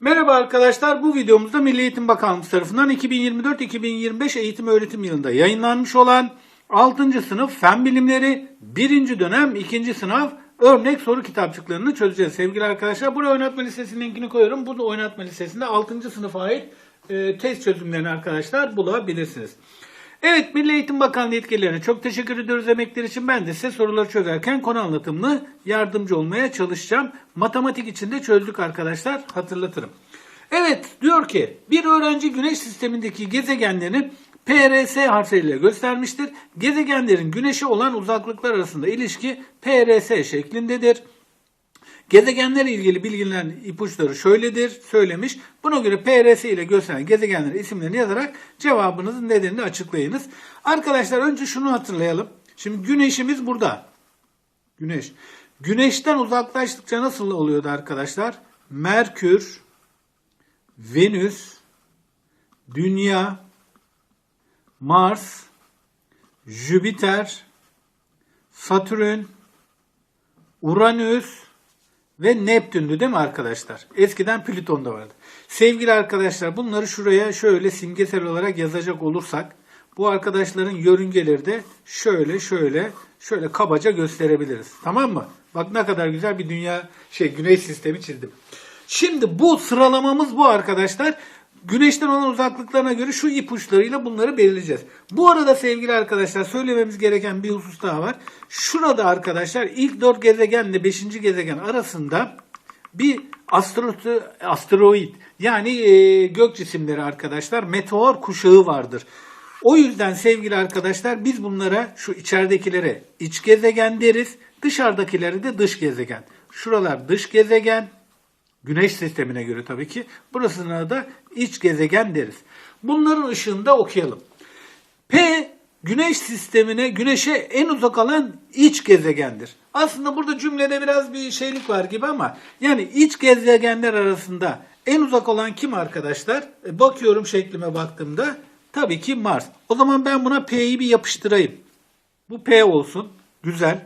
Merhaba arkadaşlar. Bu videomuzda Milli Eğitim Bakanlığı tarafından 2024-2025 eğitim öğretim yılında yayınlanmış olan 6. sınıf Fen Bilimleri 1. dönem 2. sınav örnek soru kitapçıklarını çözeceğiz sevgili arkadaşlar. Buraya oynatma listesinin linkini koyuyorum. Bu da oynatma listesinde 6. sınıfa ait e, test çözümlerini arkadaşlar bulabilirsiniz. Evet Milli Eğitim Bakanlığı yetkililerine çok teşekkür ediyoruz emekleri için. Ben de size soruları çözerken konu anlatımlı yardımcı olmaya çalışacağım. Matematik içinde çözdük arkadaşlar hatırlatırım. Evet diyor ki bir öğrenci güneş sistemindeki gezegenlerini PRS harfleriyle göstermiştir. Gezegenlerin güneşe olan uzaklıklar arasında ilişki PRS şeklindedir. Gezegenlerle ilgili bilgilerin ipuçları şöyledir söylemiş. Buna göre PRS ile gösteren gezegenlerin isimlerini yazarak cevabınızın nedenini açıklayınız. Arkadaşlar önce şunu hatırlayalım. Şimdi güneşimiz burada. Güneş. Güneşten uzaklaştıkça nasıl oluyordu arkadaşlar? Merkür, Venüs, Dünya, Mars, Jüpiter, Satürn, Uranüs, ve Neptün'dü değil mi arkadaşlar? Eskiden Plüton da vardı. Sevgili arkadaşlar bunları şuraya şöyle simgesel olarak yazacak olursak bu arkadaşların yörüngeleri de şöyle şöyle şöyle kabaca gösterebiliriz. Tamam mı? Bak ne kadar güzel bir dünya şey güneş sistemi çizdim. Şimdi bu sıralamamız bu arkadaşlar. Güneşten olan uzaklıklarına göre şu ipuçlarıyla bunları belirleyeceğiz. Bu arada sevgili arkadaşlar söylememiz gereken bir husus daha var. Şurada arkadaşlar ilk 4 gezegenle 5. gezegen arasında bir astro asteroid yani e, gök cisimleri arkadaşlar meteor kuşağı vardır. O yüzden sevgili arkadaşlar biz bunlara şu içeridekilere iç gezegen deriz. Dışarıdakileri de dış gezegen. Şuralar dış gezegen. Güneş sistemine göre tabii ki. Burasına da iç gezegen deriz. Bunların ışığında okuyalım. P Güneş sistemine, Güneş'e en uzak alan iç gezegendir. Aslında burada cümlede biraz bir şeylik var gibi ama yani iç gezegenler arasında en uzak olan kim arkadaşlar? E, bakıyorum şeklime baktığımda tabii ki Mars. O zaman ben buna P'yi bir yapıştırayım. Bu P olsun. Güzel.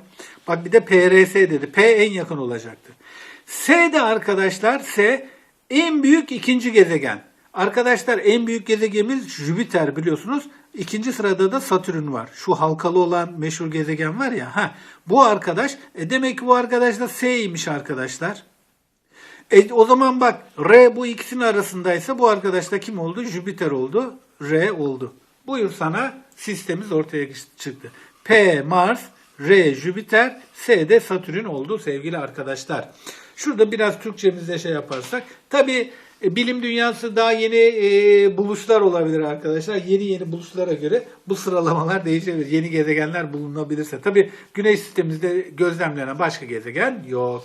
Bak bir de PRS dedi. P en yakın olacaktı. S de arkadaşlar S en büyük ikinci gezegen. Arkadaşlar en büyük gezegenimiz Jüpiter biliyorsunuz. İkinci sırada da Satürn var. Şu halkalı olan meşhur gezegen var ya. Ha, bu arkadaş e demek ki bu arkadaş da S'ymiş arkadaşlar. E, o zaman bak R bu ikisinin arasındaysa bu arkadaş da kim oldu? Jüpiter oldu. R oldu. Buyur sana sistemimiz ortaya çıktı. P Mars, R Jüpiter, S de Satürn oldu sevgili arkadaşlar. Şurada biraz Türkçemizde şey yaparsak. Tabi bilim dünyası daha yeni e, buluşlar olabilir arkadaşlar. Yeni yeni buluşlara göre bu sıralamalar değişebilir. Yeni gezegenler bulunabilirse. Tabi güneş sistemimizde gözlemlenen başka gezegen yok.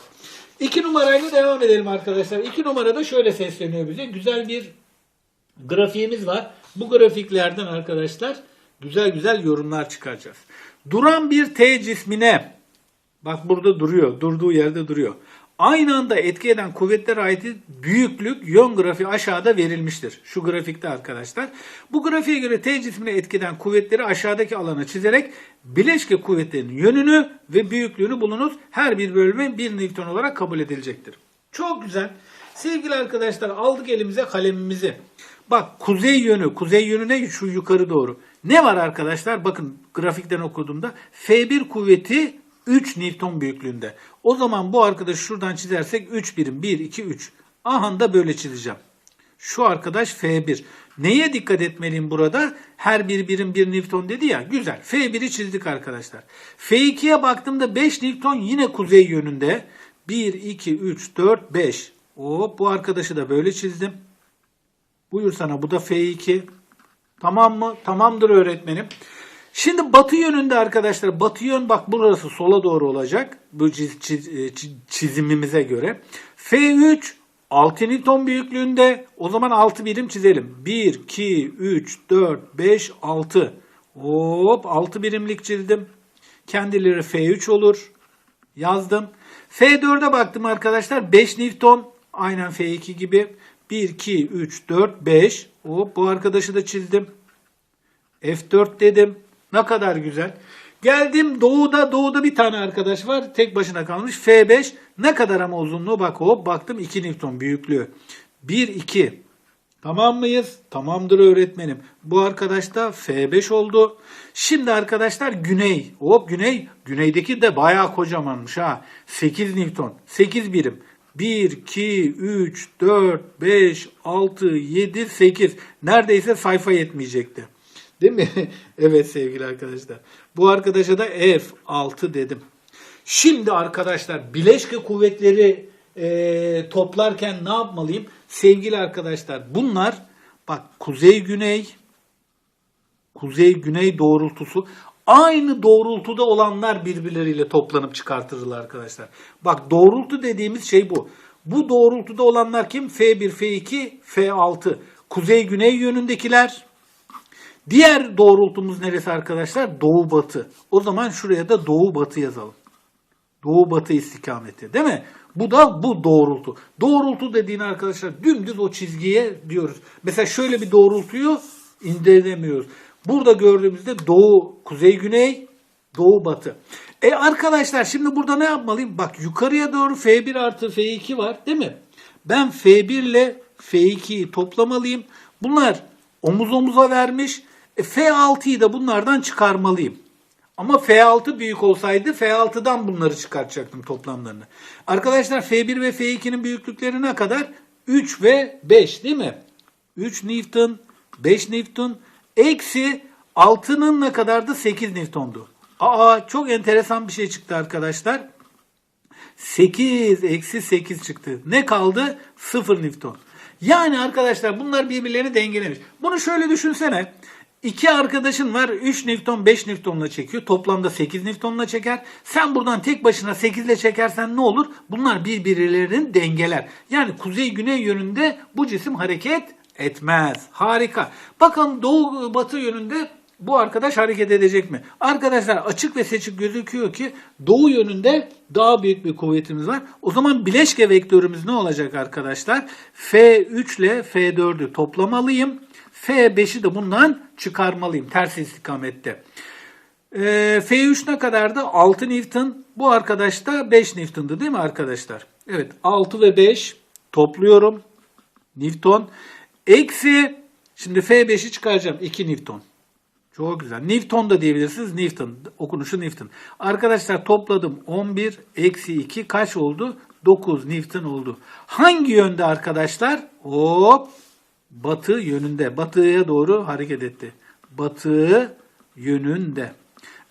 İki numarayla devam edelim arkadaşlar. İki numarada şöyle sesleniyor bize. Güzel bir grafiğimiz var. Bu grafiklerden arkadaşlar güzel güzel yorumlar çıkaracağız. Duran bir T cismine bak burada duruyor. Durduğu yerde duruyor. Aynı anda etki eden kuvvetler ait büyüklük yön grafiği aşağıda verilmiştir. Şu grafikte arkadaşlar. Bu grafiğe göre T cismine etki eden kuvvetleri aşağıdaki alana çizerek bileşke kuvvetlerinin yönünü ve büyüklüğünü bulunuz. Her bir bölümü 1 Newton olarak kabul edilecektir. Çok güzel. Sevgili arkadaşlar aldık elimize kalemimizi. Bak kuzey yönü, kuzey yönü ne? Şu yukarı doğru. Ne var arkadaşlar? Bakın grafikten okuduğumda F1 kuvveti 3 Newton büyüklüğünde. O zaman bu arkadaşı şuradan çizersek 3 birim. 1, 2, 3. Aha da böyle çizeceğim. Şu arkadaş F1. Neye dikkat etmeliyim burada? Her bir birim 1 Newton dedi ya. Güzel. F1'i çizdik arkadaşlar. F2'ye baktığımda 5 Newton yine kuzey yönünde. 1, 2, 3, 4, 5. Hop bu arkadaşı da böyle çizdim. Buyur sana bu da F2. Tamam mı? Tamamdır öğretmenim. Şimdi batı yönünde arkadaşlar batı yön bak burası sola doğru olacak bu çiz, çiz, çizimimize göre. F3 6 Newton büyüklüğünde o zaman 6 birim çizelim. 1, 2, 3, 4, 5, 6. Hop 6 birimlik çizdim. Kendileri F3 olur. Yazdım. F4'e baktım arkadaşlar 5 Newton aynen F2 gibi. 1, 2, 3, 4, 5. Hop bu arkadaşı da çizdim. F4 dedim. Ne kadar güzel. Geldim doğuda doğuda bir tane arkadaş var. Tek başına kalmış. F5 ne kadar ama uzunluğu bak hop baktım 2 Newton büyüklüğü. 1 2. Tamam mıyız? Tamamdır öğretmenim. Bu arkadaş da F5 oldu. Şimdi arkadaşlar güney. Hop güney. Güneydeki de bayağı kocamanmış ha. 8 Newton. 8 birim. 1, 2, 3, 4, 5, 6, 7, 8. Neredeyse sayfa yetmeyecekti. Değil mi? evet sevgili arkadaşlar. Bu arkadaşa da F6 dedim. Şimdi arkadaşlar bileşke kuvvetleri e, toplarken ne yapmalıyım? Sevgili arkadaşlar bunlar bak kuzey güney kuzey güney doğrultusu aynı doğrultuda olanlar birbirleriyle toplanıp çıkartırlar arkadaşlar. Bak doğrultu dediğimiz şey bu. Bu doğrultuda olanlar kim? F1, F2, F6. Kuzey güney yönündekiler. Diğer doğrultumuz neresi arkadaşlar? Doğu batı. O zaman şuraya da doğu batı yazalım. Doğu batı istikameti değil mi? Bu da bu doğrultu. Doğrultu dediğin arkadaşlar dümdüz o çizgiye diyoruz. Mesela şöyle bir doğrultuyu indiremiyoruz. Burada gördüğümüzde doğu, kuzey, güney, doğu, batı. E arkadaşlar şimdi burada ne yapmalıyım? Bak yukarıya doğru F1 artı F2 var değil mi? Ben F1 ile F2'yi toplamalıyım. Bunlar omuz omuza vermiş. E, F6'yı da bunlardan çıkarmalıyım. Ama F6 büyük olsaydı F6'dan bunları çıkartacaktım toplamlarını. Arkadaşlar F1 ve F2'nin büyüklükleri ne kadar? 3 ve 5 değil mi? 3 Newton, 5 Newton, eksi 6'nın ne kadardı? 8 Newton'du. Aa çok enteresan bir şey çıktı arkadaşlar. 8 eksi 8 çıktı. Ne kaldı? 0 Newton. Yani arkadaşlar bunlar birbirlerini dengelemiş. Bunu şöyle düşünsene. İki arkadaşın var 3 Newton 5 Newton'la çekiyor. Toplamda 8 Newton'la çeker. Sen buradan tek başına 8 ile çekersen ne olur? Bunlar birbirlerini dengeler. Yani kuzey güney yönünde bu cisim hareket etmez. Harika. Bakalım doğu batı yönünde bu arkadaş hareket edecek mi? Arkadaşlar açık ve seçik gözüküyor ki doğu yönünde daha büyük bir kuvvetimiz var. O zaman bileşke vektörümüz ne olacak arkadaşlar? F3 ile F4'ü toplamalıyım. F5'i de bundan çıkarmalıyım ters istikamette. Ee, F3 ne kadardı? 6 Newton. Bu arkadaş da 5 Newton'du değil mi arkadaşlar? Evet 6 ve 5 topluyorum. Newton. Eksi şimdi F5'i çıkaracağım 2 Newton. Çok güzel. Newton da diyebilirsiniz. Newton. Okunuşu Newton. Arkadaşlar topladım. 11 eksi 2 kaç oldu? 9 Newton oldu. Hangi yönde arkadaşlar? Hop. Batı yönünde. Batıya doğru hareket etti. Batı yönünde.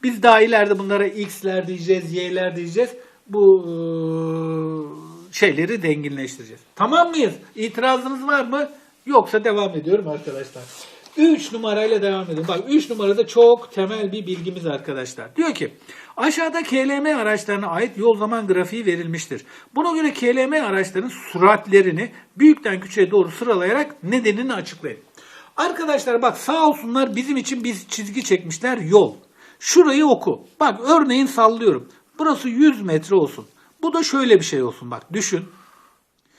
Biz daha ileride bunlara x'ler diyeceğiz, y'ler diyeceğiz. Bu eee, şeyleri denginleştireceğiz. Tamam mıyız? İtirazınız var mı? Yoksa devam ediyorum arkadaşlar. 3 numarayla devam edelim. Bak 3 numarada çok temel bir bilgimiz arkadaşlar. Diyor ki aşağıda KLM araçlarına ait yol zaman grafiği verilmiştir. Buna göre KLM araçların süratlerini büyükten küçüğe doğru sıralayarak nedenini açıklayın. Arkadaşlar bak sağ olsunlar bizim için bir çizgi çekmişler yol. Şurayı oku. Bak örneğin sallıyorum. Burası 100 metre olsun. Bu da şöyle bir şey olsun bak düşün.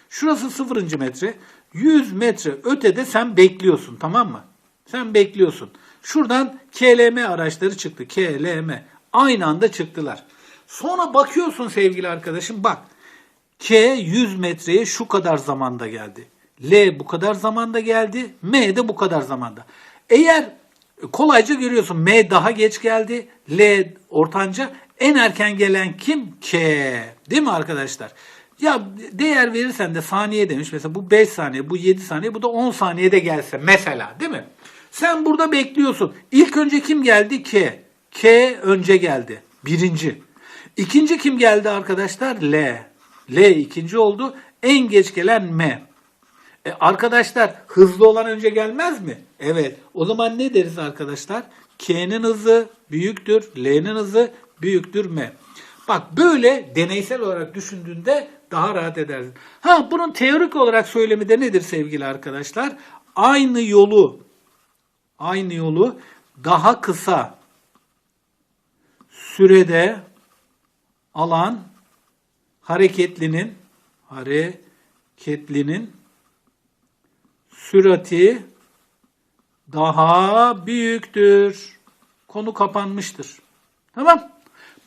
Şurası 0. metre. 100 metre ötede sen bekliyorsun tamam mı? Sen bekliyorsun. Şuradan KLM araçları çıktı. KLM. Aynı anda çıktılar. Sonra bakıyorsun sevgili arkadaşım bak. K 100 metreye şu kadar zamanda geldi. L bu kadar zamanda geldi. M de bu kadar zamanda. Eğer kolayca görüyorsun M daha geç geldi. L ortanca. En erken gelen kim? K. Değil mi arkadaşlar? Ya değer verirsen de saniye demiş. Mesela bu 5 saniye, bu 7 saniye, bu da 10 saniyede gelse mesela değil mi? Sen burada bekliyorsun. İlk önce kim geldi? K. K önce geldi. Birinci. İkinci kim geldi arkadaşlar? L. L ikinci oldu. En geç gelen M. E arkadaşlar hızlı olan önce gelmez mi? Evet. O zaman ne deriz arkadaşlar? K'nin hızı büyüktür. L'nin hızı büyüktür M. Bak böyle deneysel olarak düşündüğünde daha rahat edersin. Ha bunun teorik olarak söylemi de nedir sevgili arkadaşlar? Aynı yolu aynı yolu daha kısa sürede alan hareketlinin hareketlinin sürati daha büyüktür. Konu kapanmıştır. Tamam.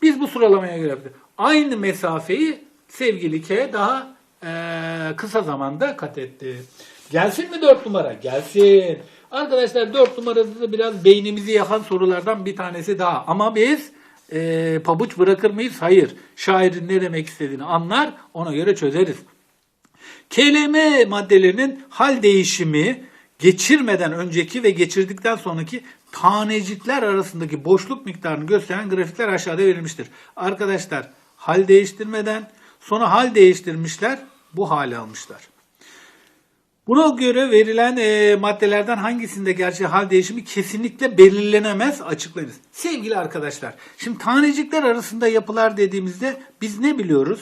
Biz bu sıralamaya göre. Aynı mesafeyi sevgili K daha eee, kısa zamanda kat etti. Gelsin mi 4 numara? Gelsin. Arkadaşlar 4 numarada da biraz beynimizi yakan sorulardan bir tanesi daha. Ama biz eee, pabuç bırakır mıyız? Hayır. Şairin ne demek istediğini anlar, ona göre çözeriz. KLM maddelerinin hal değişimi geçirmeden önceki ve geçirdikten sonraki tanecikler arasındaki boşluk miktarını gösteren grafikler aşağıda verilmiştir. Arkadaşlar hal değiştirmeden sonra hal değiştirmişler bu hale almışlar. Buna göre verilen e, maddelerden hangisinde gerçek hal değişimi kesinlikle belirlenemez açıklayınız. Sevgili arkadaşlar, şimdi tanecikler arasında yapılar dediğimizde biz ne biliyoruz?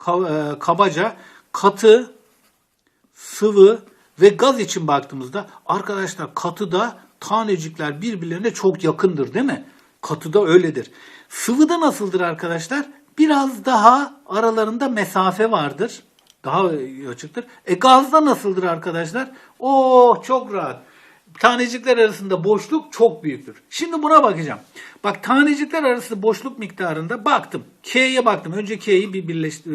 Ka- e, kabaca katı, sıvı ve gaz için baktığımızda arkadaşlar katıda tanecikler birbirlerine çok yakındır değil mi? Katıda öyledir. Sıvıda nasıldır arkadaşlar? Biraz daha aralarında mesafe vardır. Daha açıktır. E gazda nasıldır arkadaşlar? Oo çok rahat. Tanecikler arasında boşluk çok büyüktür. Şimdi buna bakacağım. Bak tanecikler arası boşluk miktarında baktım. K'ye baktım. Önce K'yi bir birleş, e,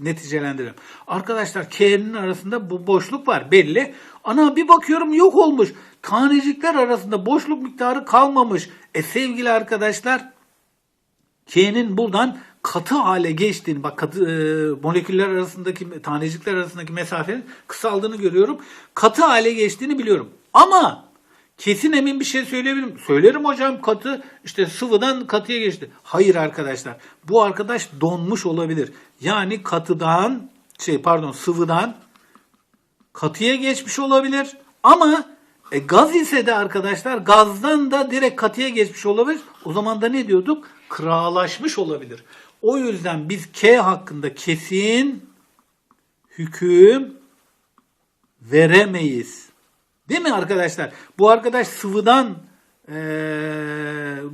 neticelendirelim. Arkadaşlar K'nin arasında bu boşluk var belli. Ana bir bakıyorum yok olmuş. Tanecikler arasında boşluk miktarı kalmamış. E sevgili arkadaşlar K'nin buradan katı hale geçtiğini, bak katı e, moleküller arasındaki tanecikler arasındaki mesafenin kısaldığını görüyorum. Katı hale geçtiğini biliyorum. Ama kesin emin bir şey söyleyebilirim. Söylerim hocam katı işte sıvıdan katıya geçti. Hayır arkadaşlar. Bu arkadaş donmuş olabilir. Yani katıdan şey pardon sıvıdan katıya geçmiş olabilir. Ama e, gaz ise de arkadaşlar gazdan da direkt katıya geçmiş olabilir. O zaman da ne diyorduk? Kırağlaşmış olabilir. O yüzden biz K hakkında kesin hüküm veremeyiz. Değil mi arkadaşlar? Bu arkadaş sıvıdan eee,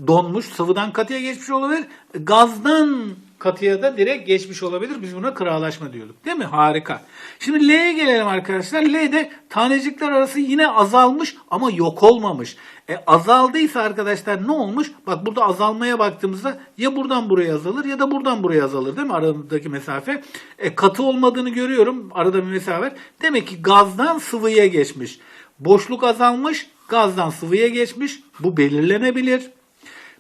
donmuş, sıvıdan katıya geçmiş olabilir. Gazdan katıya da direkt geçmiş olabilir. Biz buna kırağlaşma diyorduk. Değil mi? Harika. Şimdi L'ye gelelim arkadaşlar. L'de tanecikler arası yine azalmış ama yok olmamış. E, azaldıysa arkadaşlar ne olmuş? Bak burada azalmaya baktığımızda ya buradan buraya azalır ya da buradan buraya azalır değil mi? Aradaki mesafe. E, katı olmadığını görüyorum. Arada bir mesafe var. Demek ki gazdan sıvıya geçmiş. Boşluk azalmış, gazdan sıvıya geçmiş. Bu belirlenebilir.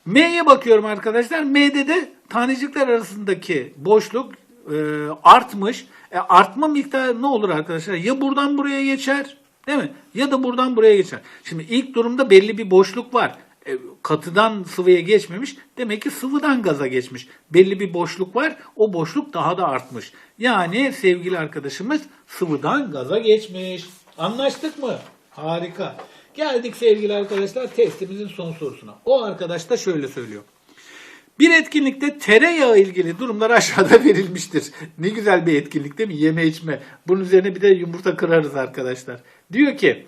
M'ye bakıyorum arkadaşlar. M'de de tanecikler arasındaki boşluk e, artmış. E, artma miktarı ne olur arkadaşlar? Ya buradan buraya geçer, değil mi? Ya da buradan buraya geçer. Şimdi ilk durumda belli bir boşluk var. E, katıdan sıvıya geçmemiş. Demek ki sıvıdan gaza geçmiş. Belli bir boşluk var. O boşluk daha da artmış. Yani sevgili arkadaşımız sıvıdan gaza geçmiş. Anlaştık mı? Harika. Geldik sevgili arkadaşlar testimizin son sorusuna. O arkadaş da şöyle söylüyor. Bir etkinlikte tereyağı ilgili durumlar aşağıda verilmiştir. Ne güzel bir etkinlik değil mi? Yeme içme. Bunun üzerine bir de yumurta kırarız arkadaşlar. Diyor ki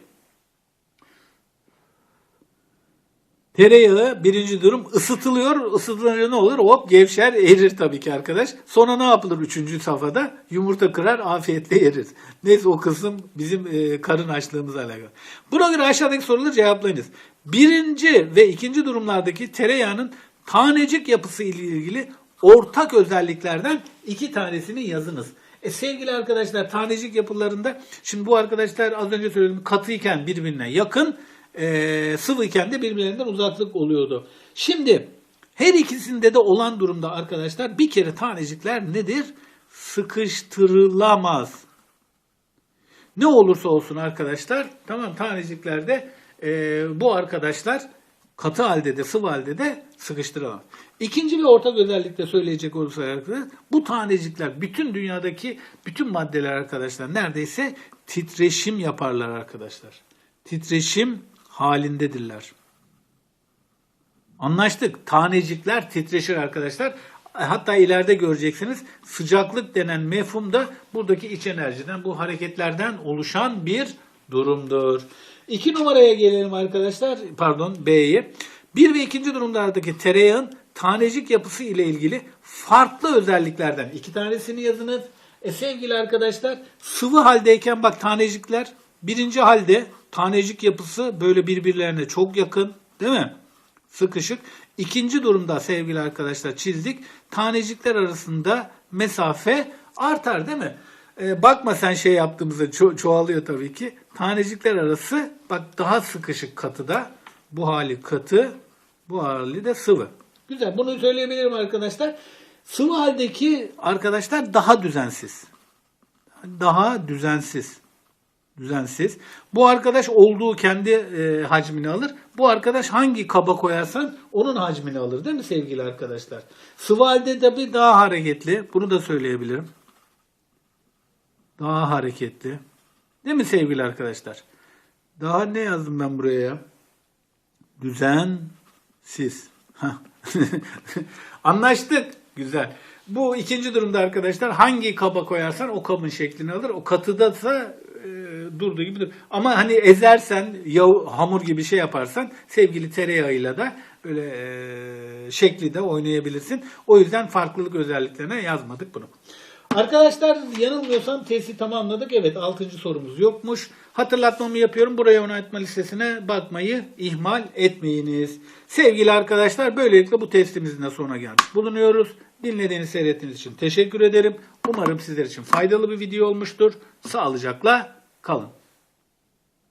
Tereyağı birinci durum ısıtılıyor. Isıtılınca ne olur? Hop gevşer erir tabii ki arkadaş. Sonra ne yapılır üçüncü safhada? Yumurta kırar afiyetle yeriz. Neyse o kısım bizim e, karın açlığımızla alakalı. Buna göre aşağıdaki soruları cevaplayınız. Birinci ve ikinci durumlardaki tereyağının tanecik yapısı ile ilgili ortak özelliklerden iki tanesini yazınız. E sevgili arkadaşlar tanecik yapılarında şimdi bu arkadaşlar az önce söyledim katıyken birbirine yakın e, sıvıyken de birbirlerinden uzaklık oluyordu. Şimdi her ikisinde de olan durumda arkadaşlar bir kere tanecikler nedir? Sıkıştırılamaz. Ne olursa olsun arkadaşlar tamam taneciklerde e, bu arkadaşlar katı halde de sıvı halde de sıkıştırılamaz. İkinci bir ortak özellikle söyleyecek olursak arkadaşlar bu tanecikler bütün dünyadaki bütün maddeler arkadaşlar neredeyse titreşim yaparlar arkadaşlar. Titreşim halindedirler. Anlaştık. Tanecikler titreşir arkadaşlar. Hatta ileride göreceksiniz sıcaklık denen mefhum da buradaki iç enerjiden, bu hareketlerden oluşan bir durumdur. İki numaraya gelelim arkadaşlar. Pardon B'ye. Bir ve ikinci durumlardaki tereyağın tanecik yapısı ile ilgili farklı özelliklerden iki tanesini yazınız. E sevgili arkadaşlar sıvı haldeyken bak tanecikler birinci halde tanecik yapısı böyle birbirlerine çok yakın değil mi? Sıkışık. İkinci durumda sevgili arkadaşlar çizdik. Tanecikler arasında mesafe artar değil mi? Ee, bakma sen şey yaptığımızda ço- çoğalıyor tabii ki. Tanecikler arası bak daha sıkışık katıda. Bu hali katı, bu hali de sıvı. Güzel. Bunu söyleyebilirim arkadaşlar. Sıvı haldeki arkadaşlar daha düzensiz. Daha düzensiz. Düzensiz. Bu arkadaş olduğu kendi e, hacmini alır. Bu arkadaş hangi kaba koyarsan onun hacmini alır değil mi sevgili arkadaşlar? Sıvı halde tabii daha hareketli. Bunu da söyleyebilirim. Daha hareketli. Değil mi sevgili arkadaşlar? Daha ne yazdım ben buraya ya? Düzensiz. Anlaştık. Güzel. Bu ikinci durumda arkadaşlar hangi kaba koyarsan o kabın şeklini alır. O katıdasa e, durduğu gibi dur. Ama hani ezersen, yav, hamur gibi şey yaparsan sevgili tereyağıyla da böyle e, şekli de oynayabilirsin. O yüzden farklılık özelliklerine yazmadık bunu. Arkadaşlar yanılmıyorsam testi tamamladık. Evet 6. sorumuz yokmuş. Hatırlatmamı yapıyorum. Buraya oynatma listesine bakmayı ihmal etmeyiniz. Sevgili arkadaşlar böylelikle bu testimizin de sonuna gelmiş bulunuyoruz. Dinlediğiniz, seyrettiğiniz için teşekkür ederim. Umarım sizler için faydalı bir video olmuştur. Sağlıcakla kalın.